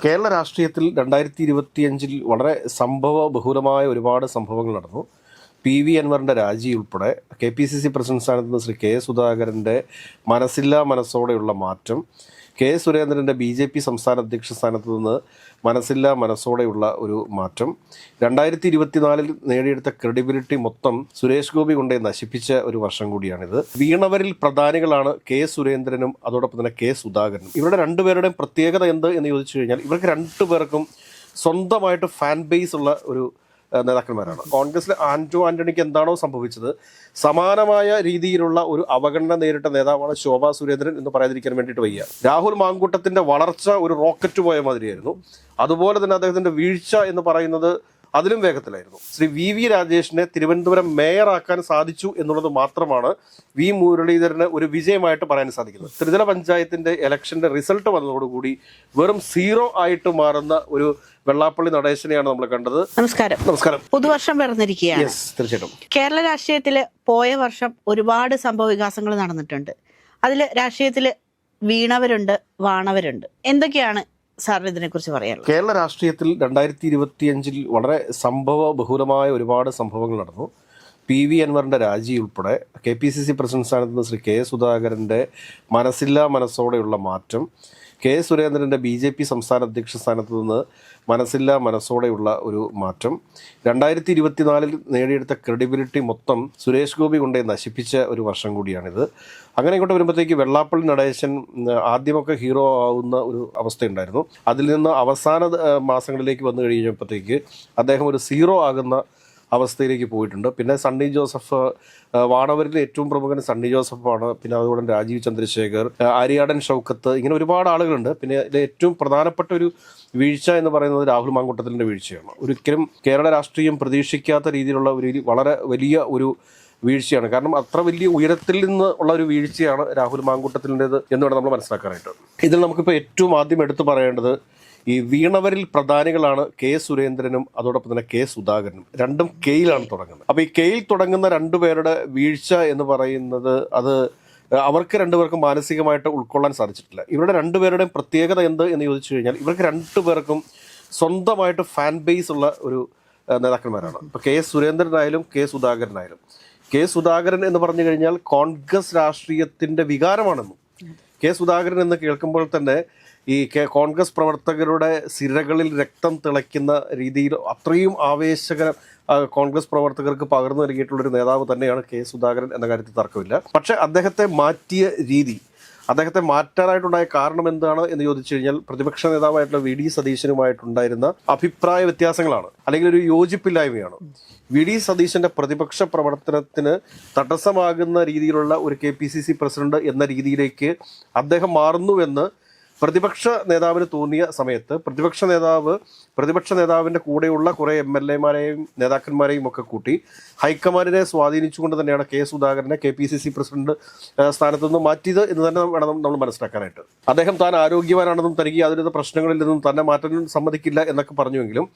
കേരള രാഷ്ട്രീയത്തിൽ രണ്ടായിരത്തി ഇരുപത്തിയഞ്ചിൽ വളരെ സംഭവ ബഹുലമായ ഒരുപാട് സംഭവങ്ങൾ നടന്നു. പി വി അൻവറിന്റെ രാജി ഉൾപ്പെടെ K P C C president സ്ഥാനത്ത് നിന്ന് ശ്രീ കെ സുധാകരന്റെ മനസ്സില്ലാ മനസ്സോടെയുള്ള മാറ്റം കെ സുരേന്ദ്രന്റെ ബി ജെ പി സംസ്ഥാന അധ്യക്ഷ സ്ഥാനത്ത് നിന്ന് മനസ്സില്ല മനസ്സോടെയുള്ള ഒരു മാറ്റം. രണ്ടായിരത്തി ഇരുപത്തിനാലിൽ നേടിയെടുത്ത ക്രെഡിബിലിറ്റി മൊത്തം സുരേഷ് ഗോപി കൊണ്ടേ നശിപ്പിച്ച ഒരു വർഷം കൂടിയാണിത്. വീണവരിൽ പ്രധാനികളാണ് കെ സുരേന്ദ്രനും അതോടൊപ്പം തന്നെ കെ സുധാകരനും. ഇവരുടെ രണ്ടുപേരുടെയും പ്രത്യേകത എന്ത് എന്ന് ചോദിച്ചു കഴിഞ്ഞാൽ ഇവർക്ക് രണ്ടുപേർക്കും സ്വന്തമായിട്ട് ഫാൻ ബേസ് ഉള്ള ഒരു നേതാക്കന്മാരാണ്. കോൺഗ്രസിലെ ആന്റോ ആന്റണിക്ക് എന്താണോ സംഭവിച്ചത് സമാനമായ രീതിയിലുള്ള ഒരു അവഗണന നേരിട്ട നേതാവാണ് ശോഭാ സുരേന്ദ്രൻ എന്ന് പറയാതിരിക്കാൻ വേണ്ടിയിട്ട് വയ്യ. രാഹുൽ മാങ്കൂട്ടത്തിന്റെ വളർച്ച ഒരു റോക്കറ്റ് പോയ മാതിരിയായിരുന്നു. അതുപോലെ തന്നെ അദ്ദേഹത്തിന്റെ വീഴ്ച എന്ന് പറയുന്നത് അതിലും വേഗത്തിലായിരുന്നു. ശ്രീ വി വി രാജേഷിനെ തിരുവനന്തപുരം മേയറാക്കാൻ സാധിച്ചു എന്നുള്ളത് മാത്രമാണ് വി മുരളീധരന് ഒരു വിജയമായിട്ട് പറയാൻ സാധിക്കുന്നത്. ത്രിതല പഞ്ചായത്തിന്റെ ഇലക്ഷന്റെ റിസൾട്ട് വന്നതോടുകൂടി വെറും സീറോ ആയിട്ട് മാറുന്ന ഒരു വെള്ളാപ്പള്ളി നടേശനെയാണ് നമ്മൾ കണ്ടത്. നമസ്കാരം. നമസ്കാരം. പുതുവർഷം പിറന്നിരിക്കുകയാണ്. തീർച്ചയായിട്ടും. കേരള രാഷ്ട്രീയത്തിൽ പോയ വർഷം ഒരുപാട് സംഭവ വികാസങ്ങൾ നടന്നിട്ടുണ്ട്. അതിൽ രാഷ്ട്രീയത്തിൽ വീണവരുണ്ട് വാണവരുണ്ട്. എന്തൊക്കെയാണ് സാറിന് ഇതിനെക്കുറിച്ച് പറയാനുള്ളത്? കേരള രാഷ്ട്രീയത്തിൽ രണ്ടായിരത്തി ഇരുപത്തിയഞ്ചിൽ വളരെ സംഭവ ബഹുലമായ ഒരുപാട് സംഭവങ്ങൾ നടന്നു. പി വി അൻവറിന്റെ രാജി ഉൾപ്പെടെ K P C C president സ്ഥാനത്ത് നിന്ന് ശ്രീ കെ സുധാകരന്റെ മനസ്സില്ലാ മനസ്സോടെയുള്ള മാറ്റം കെ സുരേന്ദ്രന്റെ ബി ജെ പി സംസ്ഥാന അധ്യക്ഷ സ്ഥാനത്ത് നിന്ന് മനസ്സില്ല മനസ്സോടെയുള്ള ഒരു മാറ്റം. രണ്ടായിരത്തി ഇരുപത്തിനാലിൽ നേടിയെടുത്ത ക്രെഡിബിലിറ്റി മൊത്തം സുരേഷ് ഗോപി കൊണ്ടേ നശിപ്പിച്ച ഒരു വർഷം കൂടിയാണിത്. അങ്ങനെ ഇങ്ങോട്ട് വരുമ്പോഴത്തേക്ക് വെള്ളാപ്പള്ളി നടേശൻ ആദ്യമൊക്കെ ഹീറോ ആവുന്ന ഒരു അവസ്ഥയുണ്ടായിരുന്നു. അതിൽ നിന്ന് അവസാന മാസങ്ങളിലേക്ക് വന്നു കഴിഞ്ഞപ്പോഴത്തേക്ക് അദ്ദേഹം ഒരു സീറോ ആകുന്ന അവസ്ഥയിലേക്ക് പോയിട്ടുണ്ട്. പിന്നെ സണ്ണി ജോസഫ് വാണവരിൽ ഏറ്റവും പ്രമുഖൻ സണ്ണി ജോസഫാണ്. പിന്നെ അതുപോലെ രാജീവ് ചന്ദ്രശേഖർ ആര്യാടൻ ഷൗക്കത്ത് ഇങ്ങനെ ഒരുപാട് ആളുകളുണ്ട്. പിന്നെ ഇതിൽ ഏറ്റവും പ്രധാനപ്പെട്ട ഒരു വീഴ്ച എന്ന് പറയുന്നത് രാഹുൽ മാങ്കൂട്ടത്തിലിന്റെ വീഴ്ചയാണ്. ഒരിക്കലും കേരള രാഷ്ട്രീയം പ്രതീക്ഷിക്കാത്ത രീതിയിലുള്ള ഒരു വളരെ വലിയ ഒരു വീഴ്ചയാണ്. കാരണം അത്ര വലിയ ഉയരത്തിൽ നിന്ന് ഉള്ള ഒരു വീഴ്ചയാണ് രാഹുൽ മാങ്കൂട്ടത്തിന്റെത് എന്ന് വേണം നമ്മൾ മനസ്സിലാക്കാനായിട്ട്. ഇതിൽ നമുക്കിപ്പോൾ ഏറ്റവും ആദ്യം എടുത്തു പറയേണ്ടത് ഈ വീണവരിൽ പ്രധാനികളാണ് കെ സുരേന്ദ്രനും അതോടൊപ്പം തന്നെ കെ സുധാകരനും. രണ്ടും കെയിലാണ് തുടങ്ങുന്നത്. അപ്പോൾ ഈ കെയിൽ തുടങ്ങുന്ന രണ്ടുപേരുടെ വീഴ്ച എന്ന് പറയുന്നത് അത് അവർക്ക് രണ്ടുപേർക്കും മാനസികമായിട്ട് ഉൾക്കൊള്ളാൻ സാധിച്ചിട്ടില്ല. ഇവരുടെ രണ്ടുപേരുടെയും പ്രത്യേകത എന്ത് എന്ന് ചോദിച്ചു കഴിഞ്ഞാൽ ഇവർക്ക് രണ്ടുപേർക്കും സ്വന്തമായിട്ട് ഫാൻ ബേസ് ഉള്ള ഒരു നേതാക്കന്മാരാണ്. ഇപ്പൊ കെ സുരേന്ദ്രനായാലും കെ സുധാകരനായാലും. കെ സുധാകരൻ എന്ന് പറഞ്ഞു കഴിഞ്ഞാൽ കോൺഗ്രസ് രാഷ്ട്രീയത്തിന്റെ വികാരമാണെന്നും കെ സുധാകരൻ എന്ന് കേൾക്കുമ്പോൾ തന്നെ ഈ കോൺഗ്രസ് പ്രവർത്തകരുടെ സിരകളിൽ രക്തം തിളയ്ക്കുന്ന രീതിയിൽ അത്രയും ആവേശകരം കോൺഗ്രസ് പ്രവർത്തകർക്ക് പകർന്നു നൽകിയിട്ടുള്ളൊരു നേതാവ് തന്നെയാണ് കെ സുധാകരൻ എന്ന കാര്യത്തിൽ തർക്കമില്ല. പക്ഷെ അദ്ദേഹത്തെ മാറ്റിയ രീതി അദ്ദേഹത്തെ മാറ്റാനായിട്ടുണ്ടായ കാരണം എന്താണ് എന്ന് ചോദിച്ചു കഴിഞ്ഞാൽ പ്രതിപക്ഷ നേതാവായിട്ടുള്ള വി. ഡി. സതീശനുമായിട്ടുണ്ടായിരുന്ന അഭിപ്രായ വ്യത്യാസങ്ങളാണ്. അല്ലെങ്കിൽ ഒരു യോജിപ്പില്ലായ്മയാണ്. വി. ഡി. സതീശന്റെ പ്രതിപക്ഷ പ്രവർത്തനത്തിന് തടസ്സമാകുന്ന രീതിയിലുള്ള ഒരു K P C C president എന്ന രീതിയിലേക്ക് അദ്ദേഹം മാറുന്നുവെന്ന് പ്രതിപക്ഷ നേതാവിന് തോന്നിയ സമയത്ത് പ്രതിപക്ഷ നേതാവ് പ്രതിപക്ഷ നേതാവിന്റെ കൂടെയുള്ള കുറേ എം എൽ എമാരെയും നേതാക്കന്മാരെയും ഒക്കെ കൂട്ടി ഹൈക്കമാൻഡിനെ സ്വാധീനിച്ചുകൊണ്ട് തന്നെയാണ് കെ സുധാകരനെ K P C C president സ്ഥാനത്തു നിന്ന് മാറ്റിയത് എന്ന് തന്നെ വേണം നമ്മൾ മനസ്സിലാക്കാനായിട്ട്. അദ്ദേഹം താൻ ആരോഗ്യവാനാണെന്നും തനിക്ക് യാതൊരു പ്രശ്നങ്ങളിൽ നിന്നും തന്നെ മാറ്റാൻ സമ്മതിക്കില്ല എന്നൊക്കെ പറഞ്ഞുവെങ്കിലും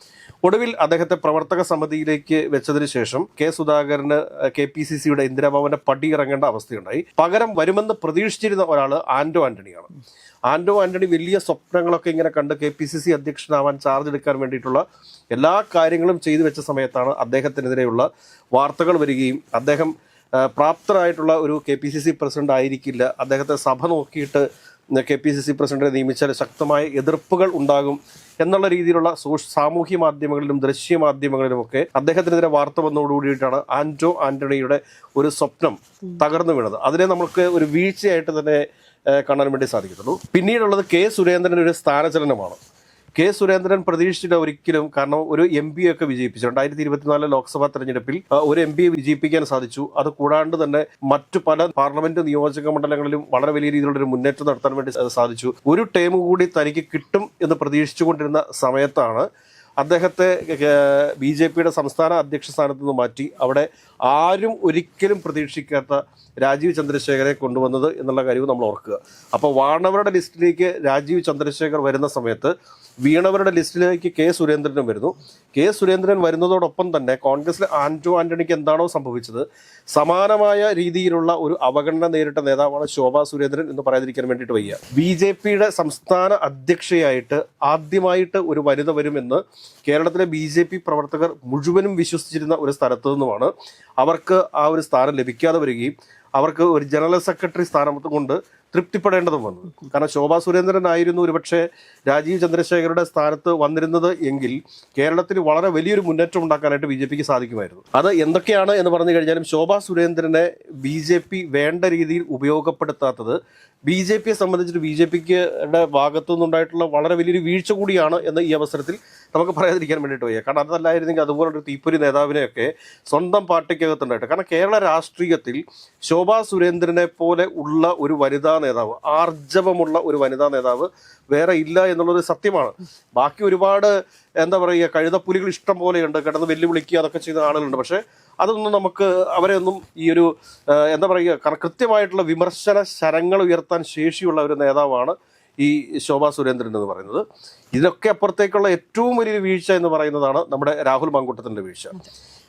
ഒടുവിൽ അദ്ദേഹത്തെ പ്രവർത്തക സമിതിയിലേക്ക് വെച്ചതിന് ശേഷം കെ സുധാകരന് കെ പി സി സിയുടെ ഇന്ദിരാഭവന്റെ പടി ഇറങ്ങേണ്ട അവസ്ഥയുണ്ടായി. പകരം വരുമെന്ന് പ്രതീക്ഷിച്ചിരുന്ന ഒരാൾ ആന്റോ ആന്റണിയാണ്. ആന്റോ ആന്റണി വലിയ സ്വപ്നങ്ങളൊക്കെ ഇങ്ങനെ കണ്ട് കെ പി സി സി അധ്യക്ഷനാവാൻ ചാർജ് എടുക്കാൻ വേണ്ടിയിട്ടുള്ള എല്ലാ കാര്യങ്ങളും ചെയ്തു വെച്ച സമയത്താണ് അദ്ദേഹത്തിനെതിരെയുള്ള വാർത്തകൾ വരികയും അദ്ദേഹം പ്രാപ്തരായിട്ടുള്ള ഒരു K P C C president ആയിരിക്കില്ല. അദ്ദേഹത്തെ സഭ നോക്കിയിട്ട് കെ പി സി സി പ്രസിഡന്റിനെ നിയമിച്ചാൽ ശക്തമായ എതിർപ്പുകൾ ഉണ്ടാകും എന്നുള്ള രീതിയിലുള്ള സാമൂഹ്യ മാധ്യമങ്ങളിലും ദൃശ്യ മാധ്യമങ്ങളിലുമൊക്കെ അദ്ദേഹത്തിനെതിരെ വാർത്ത വന്നതോടുകൂടിയിട്ടാണ് ആന്റോ ആന്റണിയുടെ ഒരു സ്വപ്നം തകർന്നു വീണത്. അതിനെ നമുക്ക് ഒരു വീഴ്ചയായിട്ട് തന്നെ കാണാൻ വേണ്ടി സാധിക്കത്തുള്ളൂ. പിന്നീടുള്ളത് കെ സുരേന്ദ്രൻ ഒരു സ്ഥാനചലനമാണ്. കെ സുരേന്ദ്രൻ പ്രതീക്ഷിച്ചില്ല ഒരിക്കലും കാരണം ഒരു എം പി ഒക്കെ വിജയിപ്പിച്ചു രണ്ടായിരത്തി ഇരുപത്തിനാല് ലോക്സഭാ തെരഞ്ഞെടുപ്പിൽ ഒരു എം പിയെ വിജയിപ്പിക്കാൻ സാധിച്ചു. അത് കൂടാണ്ട് തന്നെ മറ്റു പല പാർലമെന്റ് നിയോജക മണ്ഡലങ്ങളിലും വളരെ വലിയ രീതിയിലുള്ള ഒരു മുന്നേറ്റം നടത്താൻ വേണ്ടി സാധിച്ചു. ഒരു ടേം കൂടി തനിക്ക് കിട്ടും എന്ന് പ്രതീക്ഷിച്ചുകൊണ്ടിരുന്ന സമയത്താണ് അദ്ദേഹത്തെ ബി ജെ പിയുടെ സംസ്ഥാന അധ്യക്ഷ സ്ഥാനത്ത് നിന്ന് മാറ്റി അവിടെ ആരും ഒരിക്കലും പ്രതീക്ഷിക്കാത്ത രാജീവ് ചന്ദ്രശേഖരെ കൊണ്ടുവന്നത് എന്നുള്ള കാര്യവും നമ്മൾ ഓർക്കുക. അപ്പോൾ വാണവരുടെ ലിസ്റ്റിലേക്ക് രാജീവ് ചന്ദ്രശേഖർ വരുന്ന സമയത്ത് വീണവരുടെ ലിസ്റ്റിലേക്ക് കെ സുരേന്ദ്രനും വരുന്നു. കെ സുരേന്ദ്രൻ വരുന്നതോടൊപ്പം തന്നെ കോൺഗ്രസിലെ ആന്റോ ആന്റണിക്ക് എന്താണോ സംഭവിച്ചത്? സമാനമായ രീതിയിലുള്ള ഒരു അവഗണന നേരിട്ട നേതാവാണ് ശോഭാ സുരേന്ദ്രൻ എന്ന് പറയാതിരിക്കാൻ വേണ്ടിയിട്ട് വയ്യ. ബി ജെ പിയുടെ സംസ്ഥാന അധ്യക്ഷയായിട്ട് ആദ്യമായിട്ട് ഒരു വനിത വരുമെന്ന് കേരളത്തിലെ ബി ജെ പി പ്രവർത്തകർ മുഴുവനും വിശ്വസിച്ചിരുന്ന ഒരു സ്ഥലത്തു നിന്നുമാണ്. അവർക്ക് ആ ഒരു സ്ഥാനം ലഭിക്കാതെ വരികയും അവർക്ക് ഒരു ജനറൽ സെക്രട്ടറി സ്ഥാനം കൊണ്ട് തൃപ്തിപ്പെടേണ്ടതും വന്നു കാരണം ശോഭാ സുരേന്ദ്രൻ ആയിരുന്നു ഒരുപക്ഷെ രാജീവ് ചന്ദ്രശേഖരുടെ സ്ഥാനത്ത് വന്നിരുന്നത് എങ്കിൽ കേരളത്തിൽ വളരെ വലിയൊരു മുന്നേറ്റം ഉണ്ടാക്കാനായിട്ട് ബി ജെ പിക്ക് സാധിക്കുമായിരുന്നു. അത് എന്തൊക്കെയാണ് എന്ന് പറഞ്ഞു കഴിഞ്ഞാലും ശോഭാ സുരേന്ദ്രനെ ബി ജെ പി വേണ്ട രീതിയിൽ ഉപയോഗപ്പെടുത്താത്തത് ബി ജെ പിയെ സംബന്ധിച്ചിട്ട് ബി ജെ പിക്ക് ഭാഗത്തു നിന്നുണ്ടായിട്ടുള്ള വളരെ വലിയൊരു വീഴ്ച കൂടിയാണ് എന്ന് ഈ അവസരത്തിൽ നമുക്ക് പറയാതിരിക്കാൻ വേണ്ടിയിട്ട് വയ്യ. കാരണം അതല്ലായിരുന്നെങ്കിൽ അതുപോലൊരു തീപ്പൊരി നേതാവിനെയൊക്കെ സ്വന്തം പാർട്ടിക്കകത്തുണ്ടായിട്ട്. കാരണം കേരള രാഷ്ട്രീയത്തിൽ ശോഭാ സുരേന്ദ്രനെ പോലെ ഉള്ള ഒരു വനിതാ നേതാവ് ആർജവമുള്ള ഒരു വനിതാ നേതാവ് വേറെ ഇല്ല എന്നുള്ളത് സത്യമാണ്. ബാക്കി ഒരുപാട് എന്താ പറയുക കഴുതപ്പുലികൾ ഇഷ്ടം പോലെയുണ്ട്. കിടന്ന് വെല്ലുവിളിക്കുക അതൊക്കെ ചെയ്യുന്ന ആളുകളുണ്ട്. പക്ഷേ അതൊന്നും നമുക്ക് അവരെ ഒന്നും ഈ ഒരു എന്താ പറയുക കൃത്യമായിട്ടുള്ള വിമർശന ശരങ്ങൾ ഉയർത്താൻ ശേഷിയുള്ള ഒരു നേതാവാണ് ഈ ശോഭാ സുരേന്ദ്രൻ എന്ന് പറയുന്നത്. ഇതിനൊക്കെ അപ്പുറത്തേക്കുള്ള ഏറ്റവും വലിയൊരു വീഴ്ച എന്ന് പറയുന്നതാണ് നമ്മുടെ രാഹുൽ മാങ്കൂട്ടത്തിന്റെ വീഴ്ച.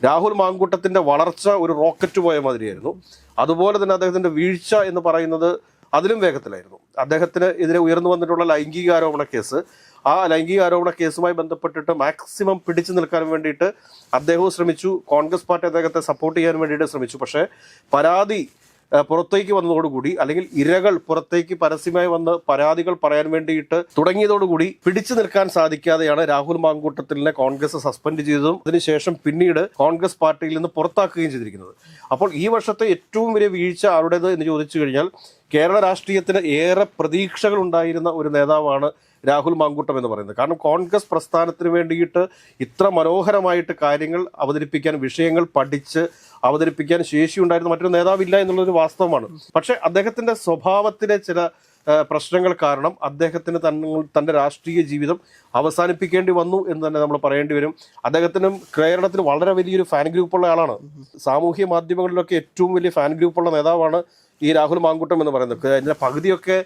രാഹുൽ മാങ്കൂട്ടത്തിന്റെ വളർച്ച ഒരു റോക്കറ്റ് പോയ മാതിരിയായിരുന്നു. അതുപോലെ തന്നെ അദ്ദേഹത്തിന്റെ വീഴ്ച എന്ന് പറയുന്നത് അതിലും വേഗത്തിലായിരുന്നു. അദ്ദേഹത്തിന് എതിരെ ഉയർന്നു വന്നിട്ടുള്ള ലൈംഗികാരോപണ കേസ്. ആ ലൈംഗികാരോപണ കേസുമായി ബന്ധപ്പെട്ടിട്ട് മാക്സിമം പിടിച്ചു നിൽക്കാൻ വേണ്ടിയിട്ട് അദ്ദേഹവും ശ്രമിച്ചു. കോൺഗ്രസ് പാർട്ടി അദ്ദേഹത്തെ സപ്പോർട്ട് ചെയ്യാൻ വേണ്ടിയിട്ട് ശ്രമിച്ചു. പക്ഷേ പരാതി പുറത്തേക്ക് വന്നതോടുകൂടി അല്ലെങ്കിൽ ഇരകൾ പുറത്തേക്ക് പരസ്യമായി വന്ന് പരാതികൾ പറയാൻ വേണ്ടിയിട്ട് തുടങ്ങിയതോടുകൂടി പിടിച്ചു നിൽക്കാൻ സാധിക്കാതെയാണ് രാഹുൽ മാങ്കൂട്ടത്തിലിനെ കോൺഗ്രസ് സസ്പെൻഡ് ചെയ്തതും അതിനുശേഷം പിന്നീട് കോൺഗ്രസ് പാർട്ടിയിൽ നിന്ന് പുറത്താക്കുകയും ചെയ്തിരിക്കുന്നത്. അപ്പോൾ ഈ വർഷത്തെ ഏറ്റവും വലിയ വീഴ്ച ആരുടേത് എന്ന് ചോദിച്ചു കഴിഞ്ഞാൽ കേരള രാഷ്ട്രീയത്തിന് ഏറെ പ്രതീക്ഷകൾ ഉണ്ടായിരുന്ന ഒരു നേതാവാണ് രാഹുൽ മാങ്കൂട്ടം എന്ന് പറയുന്നത്. കാരണം കോൺഗ്രസ് പ്രസ്ഥാനത്തിന് വേണ്ടിയിട്ട് ഇത്ര മനോഹരമായിട്ട് കാര്യങ്ങൾ അവതരിപ്പിക്കാൻ വിഷയങ്ങൾ പഠിച്ച് അവതരിപ്പിക്കാൻ ശേഷിയുണ്ടായിരുന്ന മറ്റൊരു നേതാവില്ല എന്നുള്ളൊരു വാസ്തവമാണ്. പക്ഷേ അദ്ദേഹത്തിന്റെ സ്വഭാവത്തിലെ ചില പ്രശ്നങ്ങൾ കാരണം അദ്ദേഹത്തിന് തന്ന തന്റെ രാഷ്ട്രീയ ജീവിതം അവസാനിപ്പിക്കേണ്ടി വന്നു എന്ന് തന്നെ നമ്മൾ പറയേണ്ടി വരും. അദ്ദേഹത്തിനും കേരളത്തിൽ വളരെ വലിയൊരു ഫാൻ ഗ്രൂപ്പുള്ള ആളാണ്. സാമൂഹ്യ മാധ്യമങ്ങളിലൊക്കെ ഏറ്റവും വലിയ ഫാൻ ഗ്രൂപ്പുള്ള നേതാവാണ് ഈ രാഹുൽ മാങ്കൂട്ടം എന്ന് പറയുന്നത്. അതിന്റെ പകുതിയൊക്കെ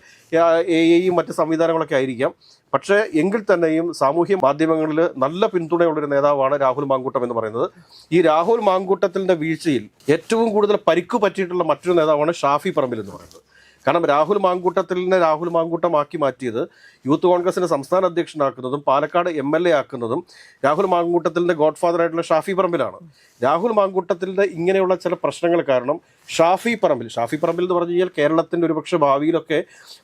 എ ഐയും മറ്റ് സംവിധാനങ്ങളൊക്കെ ആയിരിക്കാം. പക്ഷേ എങ്കിൽ തന്നെയും സാമൂഹ്യ മാധ്യമങ്ങളിൽ നല്ല പിന്തുണയുള്ളൊരു നേതാവാണ് രാഹുൽ മാങ്കൂട്ടം എന്ന് പറയുന്നത്. ഈ രാഹുൽ മാങ്കൂട്ടത്തിന്റെ വീഴ്ചയിൽ ഏറ്റവും കൂടുതൽ പരിക്കു പറ്റിയിട്ടുള്ള മറ്റൊരു നേതാവാണ് ഷാഫി പറമ്പിൽ എന്ന് പറയുന്നത്. കാരണം രാഹുൽ മാങ്കൂട്ടത്തിൽ നിന്ന് രാഹുൽ മാങ്കൂട്ടമാക്കി മാറ്റിയത് യൂത്ത് കോൺഗ്രസിന്റെ സംസ്ഥാന അധ്യക്ഷനാക്കുന്നതും പാലക്കാട് എം എൽ എ ആക്കുന്നതും രാഹുൽ മാങ്കൂട്ടത്തിലിന്റെ ഗോഡ് ഫാദർ ആയിട്ടുള്ള ഷാഫി പറമ്പിലാണ്. രാഹുൽ മാങ്കൂട്ടത്തിലിന്റെ ഇങ്ങനെയുള്ള ചില പ്രശ്നങ്ങൾ കാരണം ഷാഫി പറമ്പിൽ ഷാഫി പറമ്പിൽ എന്ന് പറഞ്ഞു കഴിഞ്ഞാൽ കേരളത്തിന്റെ ഒരുപക്ഷെ ഭാവിയിലൊക്കെ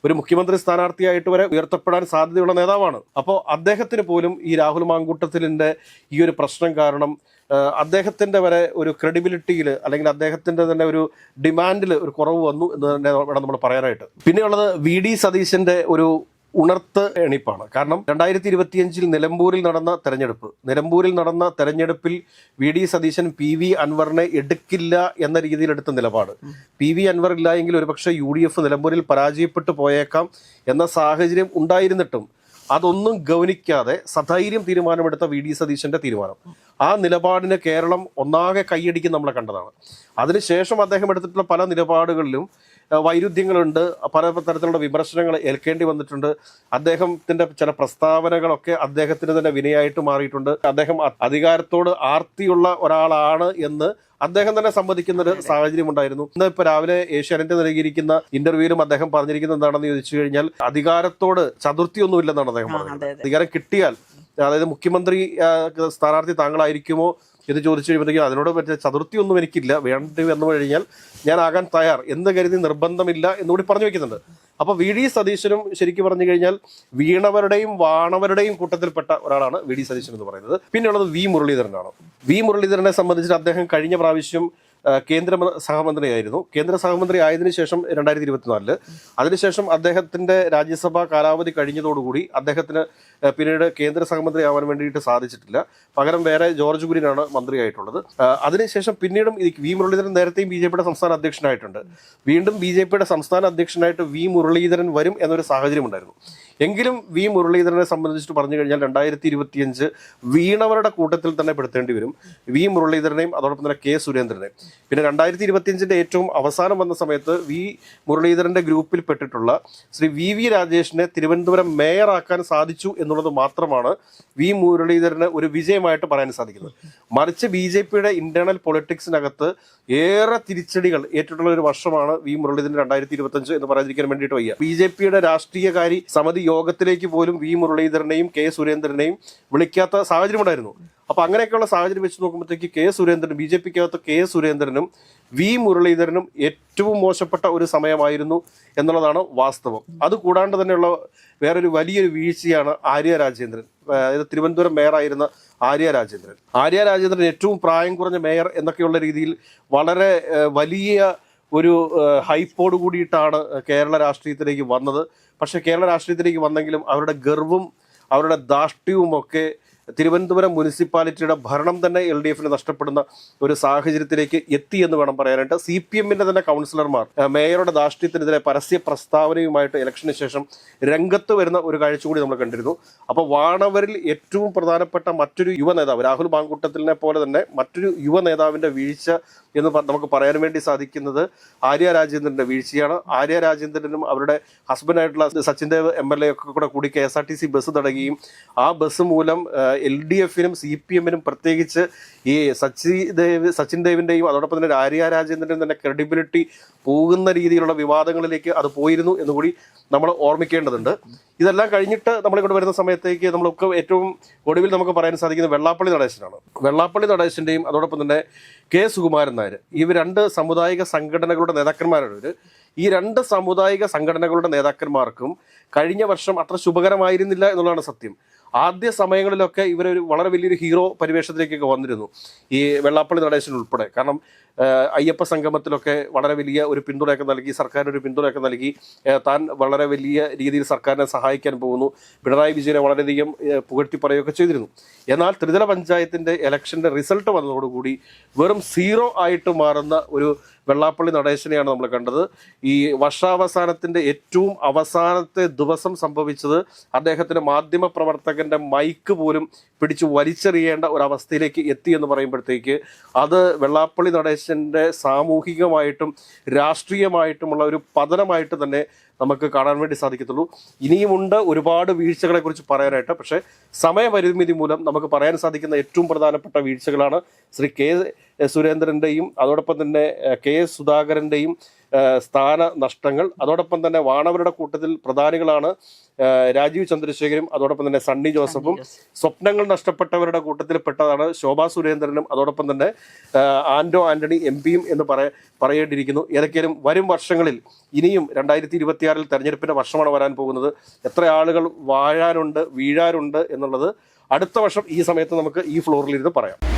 ഒരു മുഖ്യമന്ത്രി സ്ഥാനാർത്ഥിയായിട്ട് വരെ ഉയർത്തപ്പെടാൻ സാധ്യതയുള്ള നേതാവാണ്. അപ്പോൾ അദ്ദേഹത്തിന് പോലും ഈ രാഹുൽ മാങ്കൂട്ടത്തിലിന്റെ ഈ ഒരു പ്രശ്നം കാരണം ആഹ് അദ്ദേഹത്തിന്റെ വരെ ഒരു ക്രെഡിബിലിറ്റിയിൽ അല്ലെങ്കിൽ അദ്ദേഹത്തിന്റെ തന്നെ ഒരു ഡിമാൻഡിൽ ഒരു കുറവ് വന്നു എന്ന് തന്നെ വേണം നമ്മൾ പറയാനായിട്ട്. പിന്നെയുള്ളത് വി ഡി സതീശന്റെ ഒരു ഉണർത്ത് എണിപ്പാണ്. കാരണം രണ്ടായിരത്തി ഇരുപത്തിയഞ്ചിൽ നിലമ്പൂരിൽ നടന്ന തെരഞ്ഞെടുപ്പ് നിലമ്പൂരിൽ നടന്ന തെരഞ്ഞെടുപ്പിൽ V D Satheesan P V അൻവറിനെ എടുക്കില്ല എന്ന രീതിയിൽ എടുത്ത നിലപാട്. പി വി അൻവർ ഇല്ലായെങ്കിൽ ഒരുപക്ഷെ യു ഡി എഫ് നിലമ്പൂരിൽ പരാജയപ്പെട്ടു പോയേക്കാം എന്ന സാഹചര്യം ഉണ്ടായിരുന്നിട്ടും അതൊന്നും ഗൗനിക്കാതെ സധൈര്യം തീരുമാനമെടുത്ത വി ഡി സതീശന്റെ തീരുമാനം. ആ നിലപാടിന് കേരളം ഒന്നാകെ കൈയടിക്കും നമ്മളെ കണ്ടതാണ്. അതിനുശേഷം അദ്ദേഹം എടുത്തിട്ടുള്ള പല നിലപാടുകളിലും വൈരുദ്ധ്യങ്ങളുണ്ട്. പല തരത്തിലുള്ള വിമർശനങ്ങൾ ഏൽക്കേണ്ടി വന്നിട്ടുണ്ട്. അദ്ദേഹത്തിന്റെ ചില പ്രസ്താവനകളൊക്കെ അദ്ദേഹത്തിന് തന്നെ വിനയായിട്ട് മാറിയിട്ടുണ്ട്. അദ്ദേഹം അധികാരത്തോട് ആർത്തിയുള്ള ഒരാളാണ് എന്ന് അദ്ദേഹം തന്നെ സമ്മതിക്കുന്ന ഒരു സാഹചര്യം ഉണ്ടായിരുന്നു ഇന്ന് ഇപ്പൊ രാവിലെ ഏഷ്യാനെറ്റ് നൽകിയിരിക്കുന്ന ഇന്റർവ്യൂവിലും അദ്ദേഹം പറഞ്ഞിരിക്കുന്ന എന്താണെന്ന് ചോദിച്ചു കഴിഞ്ഞാൽ അധികാരത്തോട് ചതുർത്ഥിയൊന്നും ഇല്ലെന്നാണ് അദ്ദേഹം പറഞ്ഞത്. അധികാരം കിട്ടിയാൽ അതായത് മുഖ്യമന്ത്രി സ്ഥാനാർത്ഥി താങ്കളായിരിക്കുമോ എന്ന് ചോദിച്ചു കഴിയുമ്പോഴത്തേക്കും അതിനോട് പറ്റിയ ചതുർത്ഥിയൊന്നും എനിക്കില്ല. വേണ്ടി വന്നു കഴിഞ്ഞാൽ ഞാൻ ആകാൻ തയ്യാർ എന്ന് കരുതി നിർബന്ധമില്ല എന്നുകൂടി പറഞ്ഞു വെക്കുന്നുണ്ട്. അപ്പോൾ വി ഡി സതീശനും ശരിക്കും പറഞ്ഞു കഴിഞ്ഞാൽ വീണവരുടെയും വാണവരുടെയും കൂട്ടത്തിൽപ്പെട്ട ഒരാളാണ് വി ഡി സതീശൻ എന്ന് പറയുന്നത്. പിന്നെയുള്ളത് വി മുരളീധരനാണ്. വി മുരളീധരനെ സംബന്ധിച്ചിട്ട് അദ്ദേഹം കഴിഞ്ഞ പ്രാവശ്യം കേന്ദ്ര സഹമന്ത്രിയായിരുന്നു. കേന്ദ്ര സഹമന്ത്രി ആയതിനു ശേഷം രണ്ടായിരത്തി ഇരുപത്തിനാലിൽ അതിനുശേഷം അദ്ദേഹത്തിന്റെ രാജ്യസഭാ കാലാവധി കഴിഞ്ഞതോടുകൂടി അദ്ദേഹത്തിന് പിന്നീട് കേന്ദ്ര സഹമന്ത്രി ആവാൻ വേണ്ടിയിട്ട് സാധിച്ചിട്ടില്ല. പകരം വേറെ ജോർജ് കുര്യനാണ് മന്ത്രിയായിട്ടുള്ളത്. അതിനുശേഷം പിന്നീടും വി മുരളീധരൻ നേരത്തെയും ബി ജെ പിയുടെ സംസ്ഥാന അധ്യക്ഷനായിട്ടുണ്ട്. വീണ്ടും ബി ജെ പിയുടെ സംസ്ഥാന അധ്യക്ഷനായിട്ട് വി മുരളീധരൻ വരും എന്നൊരു സാഹചര്യം ഉണ്ടായിരുന്നു എങ്കിലും വി മുരളീധരനെ സംബന്ധിച്ചിട്ട് പറഞ്ഞു കഴിഞ്ഞാൽ രണ്ടായിരത്തി ഇരുപത്തിയഞ്ച് വീണവരുടെ കൂട്ടത്തിൽ തന്നെ പെടുത്തേണ്ടി വരും. വി മുരളീധരനെയും അതോടൊപ്പം തന്നെ കെ സുരേന്ദ്രനെയും. പിന്നെ രണ്ടായിരത്തി ഇരുപത്തിയഞ്ചിന്റെ ഏറ്റവും അവസാനം വന്ന സമയത്ത് വി മുരളീധരന്റെ ഗ്രൂപ്പിൽ പെട്ടിട്ടുള്ള ശ്രീ വി വി രാജേഷിനെ തിരുവനന്തപുരം മേയറാക്കാൻ സാധിച്ചു എന്നുള്ളത് മാത്രമാണ് വി മുരളീധരന് ഒരു വിജയമായിട്ട് പറയാൻ സാധിക്കുന്നത്. മറിച്ച് ബി ജെ പിയുടെ ഇന്റേണൽ പൊളിറ്റിക്സിനകത്ത് ഏറെ തിരിച്ചടികൾ ഏറ്റിട്ടുള്ള ഒരു വർഷമാണ് വി മുരളീധരൻ രണ്ടായിരത്തി ഇരുപത്തി അഞ്ച് എന്ന് പറയാതിരിക്കാൻ വേണ്ടിയിട്ട് വയ്യ. ബി ജെ പിയുടെ രാഷ്ട്രീയകാരി സമിതി യോഗത്തിലേക്ക് പോലും വി മുരളീധരനെയും കെ സുരേന്ദ്രനെയും വിളിക്കാത്ത സാഹചര്യം ഉണ്ടായിരുന്നു. അപ്പൊ അങ്ങനെയൊക്കെയുള്ള സാഹചര്യം വെച്ച് നോക്കുമ്പോഴത്തേക്ക് കെ സുരേന്ദ്രൻ ബി ജെ പിക്കകത്ത് കെ സുരേന്ദ്രനും വി മുരളീധരനും ഏറ്റവും മോശപ്പെട്ട ഒരു സമയമായിരുന്നു എന്നുള്ളതാണ് വാസ്തവം. അത് കൂടാണ്ട് തന്നെയുള്ള വേറൊരു വലിയൊരു വീഴ്ചയാണ് ആര്യ രാജേന്ദ്രൻ. അതായത് തിരുവനന്തപുരം മേയറായിരുന്ന ആര്യ രാജേന്ദ്രൻ. ആര്യ രാജേന്ദ്രൻ ഏറ്റവും പ്രായം കുറഞ്ഞ മേയർ എന്നൊക്കെയുള്ള രീതിയിൽ വളരെ വലിയ ഒരു ഹൈപ്പോട് കൂടിയിട്ടാണ് കേരള രാഷ്ട്രീയത്തിലേക്ക് വന്നത്. പക്ഷേ കേരള രാഷ്ട്രീയത്തിലേക്ക് വന്നെങ്കിലും അവരുടെ ഗർവും അവരുടെ ദാഷ്ട്യവുമൊക്കെ തിരുവനന്തപുരം മുനിസിപ്പാലിറ്റിയുടെ ഭരണം തന്നെ എൽ ഡി എഫിന് നഷ്ടപ്പെടുന്ന ഒരു സാഹചര്യത്തിലേക്ക് എത്തി എന്ന് വേണം പറയാനായിട്ട്. സി പി എമ്മിന്റെ തന്നെ കൗൺസിലർമാർ മേയറുടെ ധാർഷ്ട്യത്തിനെതിരെ പരസ്യ പ്രസ്താവനയുമായിട്ട് ഇലക്ഷന് ശേഷം രംഗത്ത് വരുന്ന ഒരു കാഴ്ച കൂടി നമ്മൾ കണ്ടിരുന്നു. അപ്പോൾ വാണവരിൽ ഏറ്റവും പ്രധാനപ്പെട്ട മറ്റൊരു യുവ നേതാവ് രാഹുൽ മാങ്കുട്ടത്തിലിനെ പോലെ തന്നെ മറ്റൊരു യുവ നേതാവിന്റെ വീഴ്ച എന്ന് നമുക്ക് പറയാൻ വേണ്ടി സാധിക്കുന്നത് ആര്യ രാജേന്ദ്രന്റെ വീഴ്ചയാണ്. ആര്യ രാജേന്ദ്രനും അവരുടെ ഹസ്ബൻഡായിട്ടുള്ള Sachin Dev M L A ഒക്കെ കൂടെ കൂടി K S R T C bus തടയുകയും ആ ബസ് മൂലം എൽ ഡി എഫിനും സി പി എമ്മിനും പ്രത്യേകിച്ച് ഈ സച്ചി ദേവ് സച്ചിൻ ദേവിന്റെയും അതോടൊപ്പം തന്നെ ആര്യ രാജേന്ദ്രൻ തന്നെ ക്രെഡിബിലിറ്റി പോകുന്ന രീതിയിലുള്ള വിവാദങ്ങളിലേക്ക് അത് പോയിരുന്നു എന്നുകൂടി നമ്മൾ ഓർമ്മിക്കേണ്ടതുണ്ട്. ഇതെല്ലാം കഴിഞ്ഞിട്ട് നമ്മളിങ്ങോട്ട് വരുന്ന സമയത്തേക്ക് നമ്മളൊക്കെ ഏറ്റവും ഒടുവിൽ നമുക്ക് പറയാൻ സാധിക്കുന്നത് വെള്ളാപ്പള്ളി നടേശനാണ്. വെള്ളാപ്പള്ളി നടേശന്റെയും അതോടൊപ്പം തന്നെ കെ സുകുമാരൻ നായർ ഇവ രണ്ട് സമുദായിക സംഘടനകളുടെ നേതാക്കന്മാരാണ് ഇവർ ഈ രണ്ട് സാമുദായിക സംഘടനകളുടെ നേതാക്കന്മാർക്കും കഴിഞ്ഞ വർഷം അത്ര ശുഭകരമായിരുന്നില്ല എന്നുള്ളതാണ് സത്യം. ആദ്യ സമയങ്ങളിലൊക്കെ ഇവരൊരു വളരെ വലിയൊരു ഹീറോ പരിവേഷത്തിലേക്കൊക്കെ വന്നിരുന്നു ഈ വെള്ളാപ്പള്ളി നടേശൻ ഉൾപ്പെടെ. കാരണം അയ്യപ്പ സംഗമത്തിലൊക്കെ വളരെ വലിയ ഒരു പിന്തുണയൊക്കെ നൽകി സർക്കാരിന് ഒരു പിന്തുണയൊക്കെ നൽകി താൻ വളരെ വലിയ രീതിയിൽ സർക്കാരിനെ സഹായിക്കാൻ പോകുന്നു. പിണറായി വിജയനെ വളരെയധികം പുകഴ്ത്തി പറയുകയൊക്കെ ചെയ്തിരുന്നു. എന്നാൽ ത്രിതല പഞ്ചായത്തിന്റെ ഇലക്ഷന്റെ റിസൾട്ട് വന്നതോടുകൂടി വെറും സീറോ ആയിട്ട് മാറുന്ന ഒരു വെള്ളാപ്പള്ളി നടേശനെയാണ് നമ്മൾ കണ്ടത്. ഈ വർഷാവസാനത്തിന്റെ ഏറ്റവും അവസാനത്തെ ദിവസം സംഭവിച്ചത് അദ്ദേഹത്തിന് മാധ്യമ പ്രവർത്തകന്റെ മൈക്ക് പോലും പിടിച്ചു വലിച്ചെറിയേണ്ട ഒരു അവസ്ഥയിലേക്ക് എത്തി എന്ന് പറയുമ്പോഴത്തേക്ക് അത് വെള്ളാപ്പള്ളി നടേശന്റെ സാമൂഹികമായിട്ടും രാഷ്ട്രീയമായിട്ടുമുള്ള ഒരു പതനമായിട്ട് തന്നെ നമുക്ക് കാണാൻ വേണ്ടി സാധിക്കത്തുള്ളൂ. ഇനിയുമുണ്ട് ഒരുപാട് വീഴ്ചകളെക്കുറിച്ച് പറയാനായിട്ട്. പക്ഷേ സമയപരിമിതി മൂലം നമുക്ക് പറയാൻ സാധിക്കുന്ന ഏറ്റവും പ്രധാനപ്പെട്ട വീഴ്ചകളാണ് ശ്രീ കെ സുരേന്ദ്രന്റെയും അതോടൊപ്പം തന്നെ കെ എസ് സുധാകരന്റെയും ഏഹ്, സ്ഥാന നഷ്ടങ്ങൾ. അതോടൊപ്പം തന്നെ വാണവരുടെ കൂട്ടത്തിൽ പ്രധാനികളാണ് രാജീവ് ചന്ദ്രശേഖരും അതോടൊപ്പം തന്നെ സണ്ണി ജോസഫും. സ്വപ്നങ്ങൾ നഷ്ടപ്പെട്ടവരുടെ കൂട്ടത്തിൽ പെട്ടതാണ് ശോഭാ സുരേന്ദ്രനും അതോടൊപ്പം തന്നെ ആന്റോ ആന്റണി എം പിയും എന്ന് പറയ പറയേണ്ടിയിരിക്കുന്നു. ഏതൊക്കെയാലും വരും വർഷങ്ങളിൽ ഇനിയും രണ്ടായിരത്തി ഇരുപത്തിയാറിൽ തെരഞ്ഞെടുപ്പിന്റെ വർഷമാണ് വരാൻ പോകുന്നത്. എത്ര ആളുകൾ വാഴാനുണ്ട് വീഴാനുണ്ട് എന്നുള്ളത് അടുത്ത വർഷം ഈ സമയത്ത് നമുക്ക് ഈ ഫ്ലോറിൽ ഇരുന്ന് പറയാം.